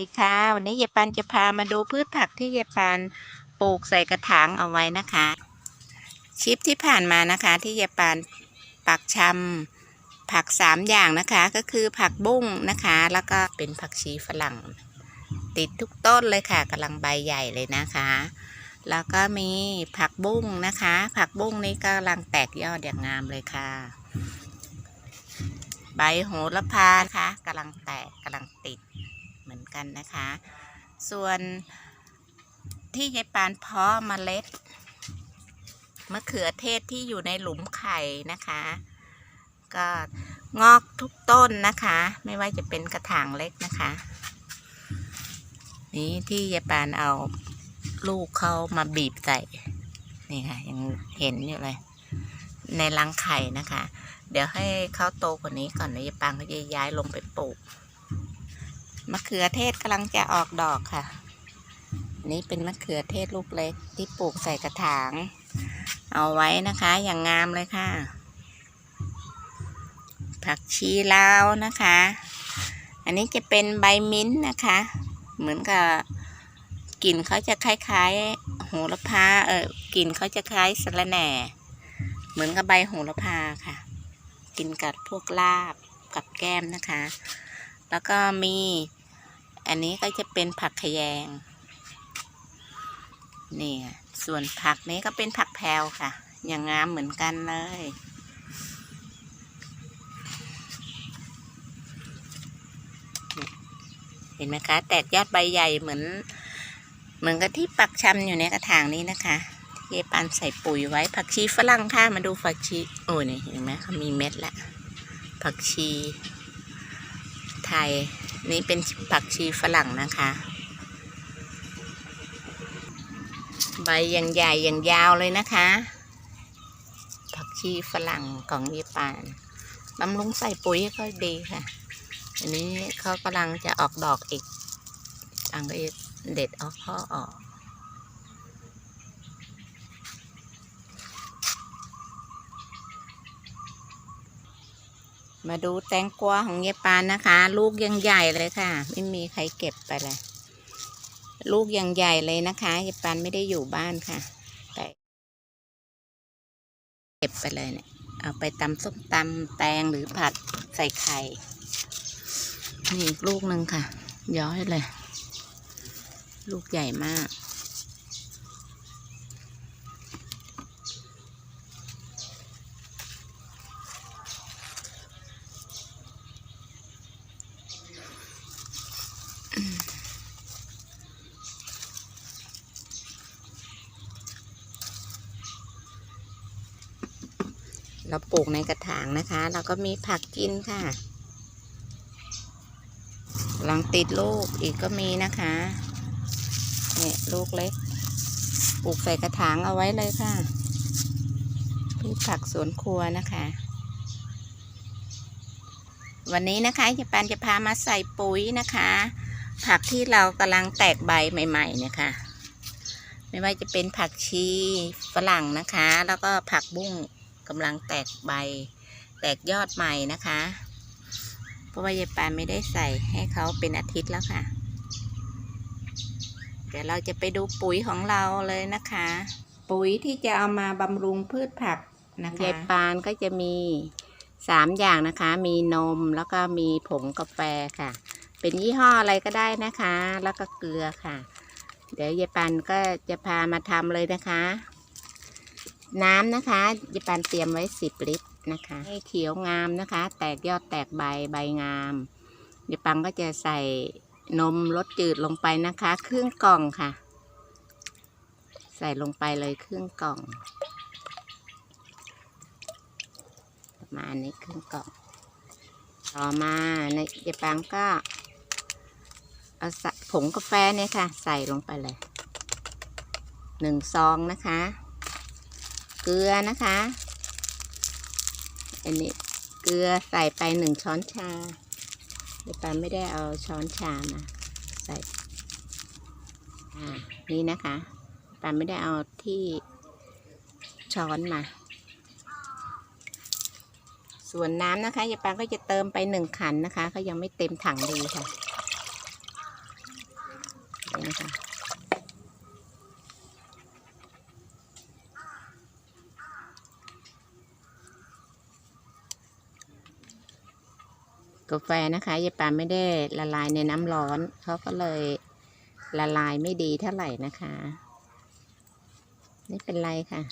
ดีค่ะ วันนี้ยายปันจะพามาดูพืชผักที่ยายปันปลูกใส่กระถางเอาไว้นะคะ ชิปที่ผ่านมานะคะที่ยายปันปักชำผักสามอย่างนะคะก็คือผักบุ้งนะคะ แล้วก็เป็นผักชีฝรั่ง ติดทุกต้นเลยค่ะกำลังใบใหญ่เลยนะคะ แล้วก็มีผักบุ้งนะคะ ผักบุ้งนี้กำลังแตกยอดอย่างงามเลยค่ะ ใบโหระพานะคะกำลังแตกกำลังติด กันนะคะ ส่วนที่ยายปานเพาะเมล็ดมะเขือเทศที่อยู่ในหลุมไข่นะคะ ก็งอกทุกต้นนะคะ ไม่ว่าจะเป็นกระถางเล็กนะคะ นี่ที่ยายปานเอาลูกเขามาบีบใส่นี่ค่ะยังเห็นอยู่เลย ในรังไข่นะคะ เดี๋ยวให้เขาโตกว่านี้ก่อนนะยายปานก็จะย้ายลงไปปลูก มะเขือเทศกำลังจะออกดอกค่ะ นี่เป็นมะเขือเทศลูกเล็กที่ปลูกใส่กระถาง เอาไว้นะคะอย่างงามเลยค่ะ ผักชีลาวนะคะ อันนี้จะเป็นใบมิ้นท์นะคะ เหมือนกับกลิ่นเขาจะคล้ายๆโหระพาเออกลิ่นเขาจะคล้ายสะระแหน่ เหมือนกับใบโหระพาค่ะ กินกับพวกลาบกับแก้มนะคะ แล้วก็มี อันนี้ก็จะเป็นผักขยงนี่ส่วนผักนี้ก็เป็นผักแพรวค่ะ อย่างงามเหมือนกันเลย เห็นไหมคะ แตกยอดใบใหญ่เหมือน เหมือนกับที่ปักชำอยู่ในกระถางนี้นะคะที่ยปานใส่ปุ๋ยไว้ผักชีฝรั่งค่ะมาดูผักชีโอ้นี่เห็นไหมเขามีเม็ดล้วผักชี ไทย นี่เป็นผักชีฝรั่งนะคะ ใบยังใหญ่อย่างยาวเลยนะคะ ผักชีฝรั่งของญี่ปุ่นบำรุงใส่ปุ๋ยก็ดีค่ะ อันนี้เขากำลังจะออกดอกอีกอังก็เด็ดเอาข้อออก มาดูแตงกวาของยายปานนะคะ ลูกยังใหญ่เลยค่ะ ไม่มีใครเก็บไปเลย ลูกยังใหญ่เลยนะคะยายปานไม่ได้อยู่บ้านค่ะ แต่เก็บไปเลยเนี่ยเอาไปตำส้มตำแตงหรือผัดใส่ไข่นี่อีกลูกหนึ่งค่ะ ย้อยเลย ลูกใหญ่มาก เราปลูกในกระถางนะคะ เราก็มีผักกินค่ะกำลังติดลูกอีกก็มีนะคะเนี่ยลูกเล็ก ปลูกใส่กระถางเอาไว้เลยค่ะพืชผักสวนครัวนะคะ วันนี้นะคะยายปานจะพามาใส่ปุ๋ยนะคะ ผักที่เรากำลังแตกใบใหม่ๆเนี่ยค่ะไม่ว่าจะเป็นผักชีฝรั่งนะคะ แล้วก็ผักบุ้ง กำลังแตกใบ แตกยอดใหม่นะคะ เพราะว่ายายปานไม่ได้ใส่ให้เขาเป็นอาทิตย์แล้วค่ะ เดี๋ยวเราจะไปดูปุ๋ยของเราเลยนะคะ ปุ๋ยที่จะเอามาบำรุงพืชผักนะคะยายปานก็จะมีสามอย่างนะคะ มีนมแล้วก็มีผงกาแฟค่ะ เป็นยี่ห้ออะไรก็ได้นะคะ แล้วก็เกลือค่ะ เดี๋ยวยายปันก็จะพามาทำเลยนะคะ น้ำนะคะยายปันเตรียมไว้สิบลิตรนะคะ ให้เขียวงามนะคะ แตกยอดแตกใบใบงามยายปังก็จะใส่นมรสจืดลงไปนะคะ ครึ่งกล่องค่ะ ใส่ลงไปเลยครึ่งกล่อง ประมาณนี้ครึ่งกล่อง ต่อมาในยายปังก็เอาผงกาแฟเนี่ยค่ะ ใส่ลงไปเลยหนึ่งซองนะคะ เกลือนะคะ อันนี้เกลือใส่ไปหนึ่งช้อนชาเดี๋ยวปาไม่ได้เอาช้อนชามาใส่อ่านี่นะคะปาไม่ได้เอาที่ช้อนมา ส่วนน้ำนะคะยายปาก็จะเติมไปหนึ่งขันนะคะ ก็ยังไม่เต็มถังดีค่ะนี่นะคะ กาแฟนะคะยายปาไม่ได้ละลายในน้ำร้อนเขาก็เลยละลายไม่ดีเท่าไหร่นะคะไม่เป็นไรค่ะ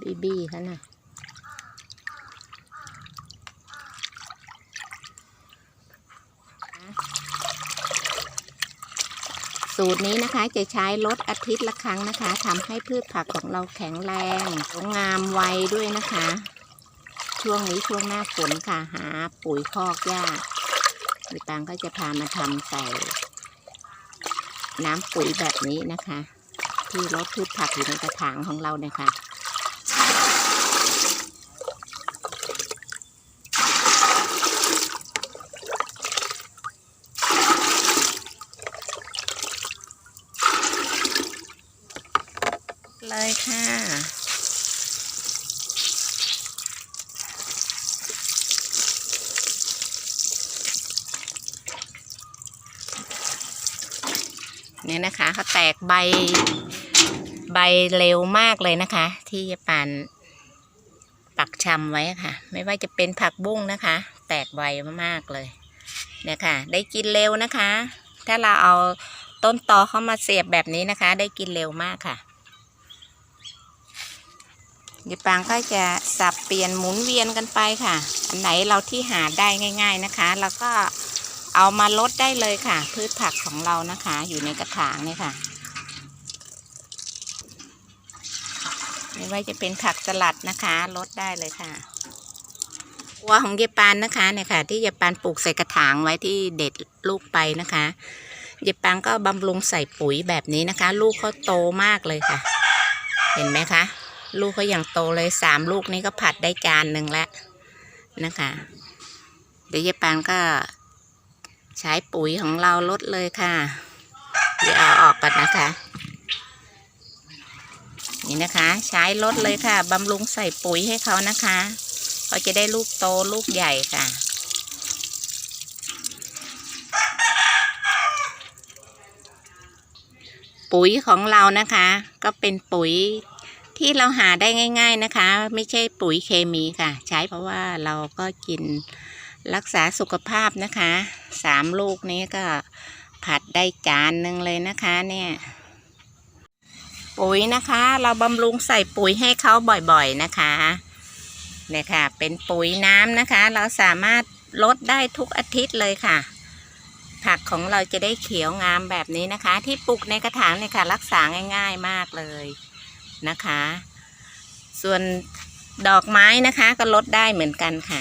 บีบีเขานะสูตรนี้นะคะจะใช้ลดอาทิตย์ละครั้งนะคะทำให้พืชผักของเราแข็งแรงงามไวด้วยนะคะ ช่วงนี้ช่วงหน้าฝนค่ะหาปุ๋ยคอกหญ้าดิตังก็จะพามาทำใส่ น้ำปุ๋ยแบบนี้นะคะ ที่รดพืชผักอยู่ในกระถางของเราเนี่ยค่ะเลยค่ะ เนะคะเขาแตกใบใบเร็วมากเลยนะคะ ที่ปานปักชำไว้ค่ะ ไม่ว่าจะเป็นผักบุ้งนะคะ แตกใบมากๆเลยเนี่ยค่ะ ได้กินเร็วนะคะ ถ้าเราเอาต้นตอเข้ามาเสียบแบบนี้นะคะ ได้กินเร็วมากค่ะยายปางก็จะสับเปลี่ยนหมุนเวียนกันไปค่ะ อันไหนเราที่หาได้ง่าย ๆนะคะ แล้วก็ เอามาลดได้เลยค่ะ พืชผักของเรานะคะ อยู่ในกระถางนี่ค่ะ ไม่ว่าจะเป็นผักสลัดนะคะลดได้เลยค่ะวัวของเยปานนะคะเนี่ยค่ะ ที่เยปานปลูกใส่กระถางไว้ที่เด็ดลูกไปนะคะเยปานก็บำรุงใส่ปุ๋ยแบบนี้นะคะ ลูกเขาโตมากเลยค่ะ เห็นไหมคะ ลูกเขาอย่างโตเลยสามลูกนี้ก็ผัดได้จานหนึ่งแล้วนะคะ เดี๋ยวยายปานก็ ใช้ปุ๋ยของเราลดเลยค่ะ เดี๋ยวเอาออกก่อนนะคะ นี่นะคะ ใช้ลดเลยค่ะบำรุงใส่ปุ๋ยให้เขานะคะเขาจะได้ลูกโตลูกใหญ่ค่ะ ปุ๋ยของเรานะคะ ก็เป็นปุ๋ยที่เราหาได้ง่าย ๆนะคะ ไม่ใช่ปุ๋ยเคมีค่ะ ใช้เพราะว่าเราก็กิน รักษาสุขภาพนะคะสามลูกนี้ก็ผัดได้จานหนึ่งเลยนะคะเนี่ยปุ๋ยนะคะ เราบำรุงใส่ปุ๋ยให้เขาบ่อยๆนะคะเนี่ยค่ะ เป็นปุ๋ยน้ำนะคะ เราสามารถลดได้ทุกอาทิตย์เลยค่ะ ผักของเราจะได้เขียวงามแบบนี้นะคะ ที่ปลูกในกระถางเนี่ยค่ะ รักษาง่าย ๆมากเลยนะคะ ส่วนดอกไม้นะคะก็ลดได้เหมือนกันค่ะ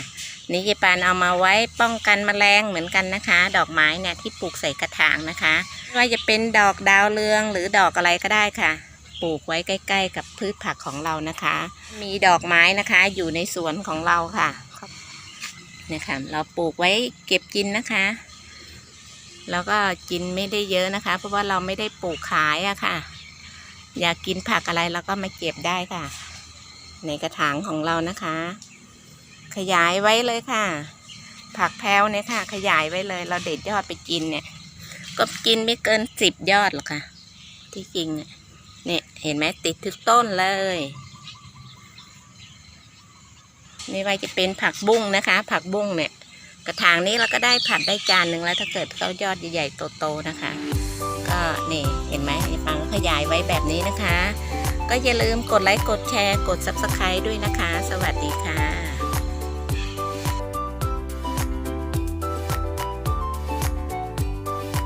นี่ยายปานเอามาไว้ป้องกันแมลงเหมือนกันนะคะ ดอกไม้เนี่ยที่ปลูกใส่กระถางนะคะไม่ว่าจะเป็นดอกดาวเรืองหรือดอกอะไรก็ได้ค่ะ ปลูกไว้ใกล้ ๆ กับพืชผักของเรานะคะ มีดอกไม้นะคะอยู่ในสวนของเราค่ะเนี่ยค่ะเราปลูกไว้เก็บกินนะคะ แล้วก็กินไม่ได้เยอะนะคะ เพราะว่าเราไม่ได้ปลูกขายอะค่ะ อยากกินผักอะไรเราก็มาเก็บได้ค่ะ ในกระถางของเรานะคะ ขยายไว้เลยค่ะ ผักแพรวเนี่ยค่ะ ขยายไว้เลย เราเด็ดยอดไปกินเนี่ย ก็กินไม่เกินสิบยอดหรอกค่ะ ที่จริงเนี่ยเห็นไหมติดทุกต้นเลยไม่ว่าจะเป็นผักบุ้งนะคะ ผักบุ้งเนี่ย กระถางนี้เราก็ได้ผัดได้จานหนึ่งแล้ว ถ้าเกิดเขายอดใหญ่ๆโตๆนะคะ ก็นี่เห็นไหมไอ้ปังก็ขยายไว้แบบนี้นะคะ ก็อย่าลืมกดไลค์กดแชร์ กด subscribe ด้วยนะคะ สวัสดีค่ะ